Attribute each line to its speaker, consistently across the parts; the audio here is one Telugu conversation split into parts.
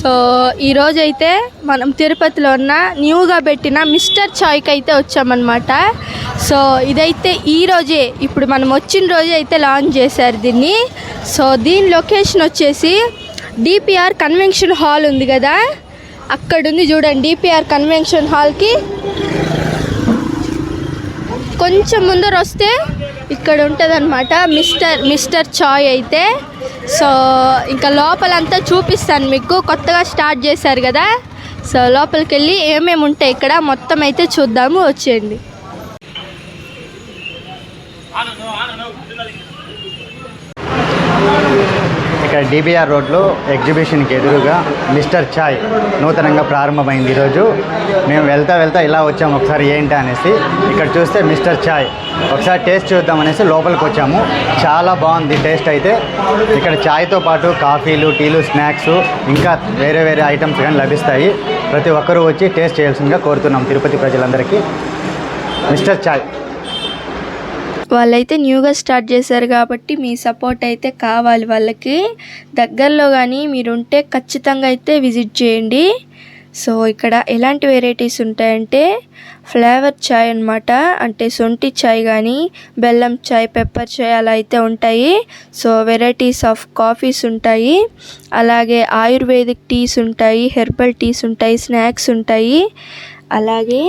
Speaker 1: సో ఈరోజు అయితే మనం తిరుపతిలో ఉన్న న్యూగా పెట్టిన మిస్టర్ చాయ్కి అయితే వచ్చామన్నమాట. సో ఇదైతే ఈ రోజే ఇప్పుడు మనం వచ్చిన రోజే అయితే లాంచ్ చేశారు దీన్ని. సో దీని లొకేషన్ వచ్చేసి డిపిఆర్ కన్వెన్షన్ హాల్ ఉంది కదా అక్కడ ఉంది చూడండి డిపిఆర్ కన్వెన్షన్ హాల్కి. కొంచెం ముందర వస్తే ఇక్కడ ఉంటుంది అనమాట మిస్టర్ మిస్టర్ చాయ్ అయితే. సో ఇంకా లోపలంతా చూపిస్తాను మీకు. కొత్తగా స్టార్ట్ చేశారు కదా. సో లోపలికి వెళ్ళి ఏమేమి ఉంటాయి ఇక్కడ మొత్తం అయితే చూద్దాము. వచ్చేయండి.
Speaker 2: ఇక్కడ డిబిఆర్ రోడ్లో ఎగ్జిబిషన్కి ఎదురుగా మిస్టర్ చాయ్ నూతనంగా ప్రారంభమైంది ఈరోజు. మేము వెళ్తా వెళ్తా ఇలా వచ్చాము ఒకసారి ఏంటి అనేసి. ఇక్కడ చూస్తే మిస్టర్ చాయ్. ఒకసారి టేస్ట్ చూద్దాం అనేసి లోపలికి వచ్చాము. చాలా బాగుంది టేస్ట్ అయితే. ఇక్కడ చాయ్తో పాటు కాఫీలు టీలు స్నాక్స్ ఇంకా వేరే వేరే ఐటమ్స్ కానీ లభిస్తాయి. ప్రతి ఒక్కరూ వచ్చి టేస్ట్ చేయాల్సిందిగా కోరుతున్నాం తిరుపతి ప్రజలందరికీ. మిస్టర్ చాయ్.
Speaker 1: వాళ్ళైతే న్యూగా స్టార్ట్ చేశారు కాబట్టి మీ సపోర్ట్ అయితే కావాలి వాళ్ళకి. దగ్గరలో కానీ మీరు ఉంటే ఖచ్చితంగా అయితే విజిట్ చేయండి. సో ఇక్కడ ఎలాంటి వెరైటీస్ ఉంటాయంటే ఫ్లేవర్ చాయ్ అనమాట అంటే సొంటి చాయ్ కానీ బెల్లం చాయ్ పెప్పర్ చాయ్ అలా అయితే ఉంటాయి. సో వెరైటీస్ ఆఫ్ కాఫీస్ ఉంటాయి. అలాగే ఆయుర్వేదిక్ టీస్ ఉంటాయి హెర్బల్ టీస్ ఉంటాయి స్నాక్స్ ఉంటాయి. అలాగే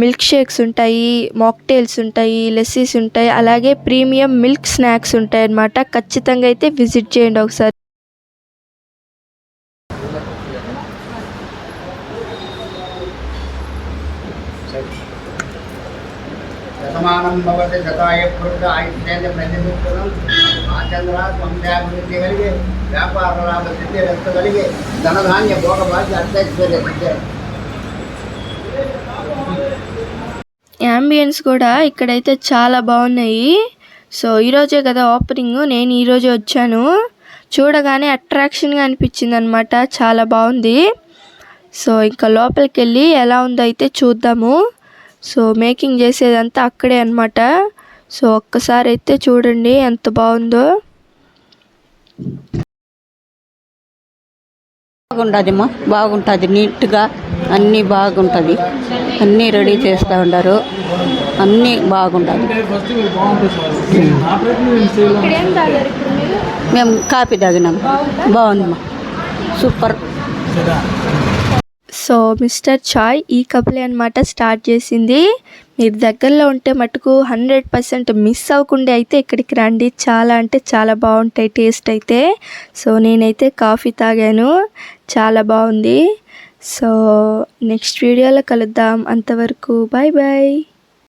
Speaker 1: మిల్క్ షేక్స్ ఉంటాయి మాక్టైల్స్ ఉంటాయి లెస్సీస్ ఉంటాయి అలాగే ప్రీమియం మిల్క్ స్నాక్స్ ఉంటాయి అన్నమాట ఖచ్చితంగా అయితే విజిట్ చేయండి ఒకసారి.
Speaker 3: శతమానం భవతి శతాయ పురుష ఆయుష్యేంద్ర ప్రతిముక్తం ఆచంద్ర వంశాభివృద్ధి కలిగి వ్యాపార లాభ సిద్ధి రక్త కలిగి ధనధాన్య భోగభాగ్య అర్థైశ్వర్య సిద్ధి
Speaker 1: యాంబియన్స్ కూడా ఇక్కడైతే చాలా బాగున్నాయి. సో ఈరోజే కదా ఓపెనింగ్ నేను ఈరోజే వచ్చాను. చూడగానే అట్రాక్షన్గా అనిపించింది అనమాట చాలా బాగుంది. సో ఇంకా లోపలికి వెళ్ళి ఎలా ఉందో అయితే చూద్దాము. సో మేకింగ్ చేసేదంతా అక్కడే అనమాట సో ఒక్కసారి అయితే చూడండి ఎంత బాగుందో.
Speaker 4: బాగుంటుందమ్మా బాగుంటుంది. నీట్గా అన్నీ బాగుంటుంది. అన్నీ రెడీ చేస్తూ ఉంటారు అన్నీ బాగుంటారు మేము కాఫీ తాగినాం. బాగుందమ్మా. సూపర్.
Speaker 1: సో మిస్టర్ చాయ్ ఈ కపులే అనమాట స్టార్ట్ చేసింది. మీరు దగ్గరలో ఉంటే మటుకు హండ్రెడ్ పర్సెంట్ మిస్ అవ్వకుండా అయితే ఇక్కడికి రండి. చాలా అంటే చాలా బాగుంటాయి టేస్ట్ అయితే. సో నేనైతే కాఫీ తాగాను. చాలా బాగుంది. సో నెక్స్ట్ వీడియోలో కలుద్దాం. అంతవరకు బాయ్ బాయ్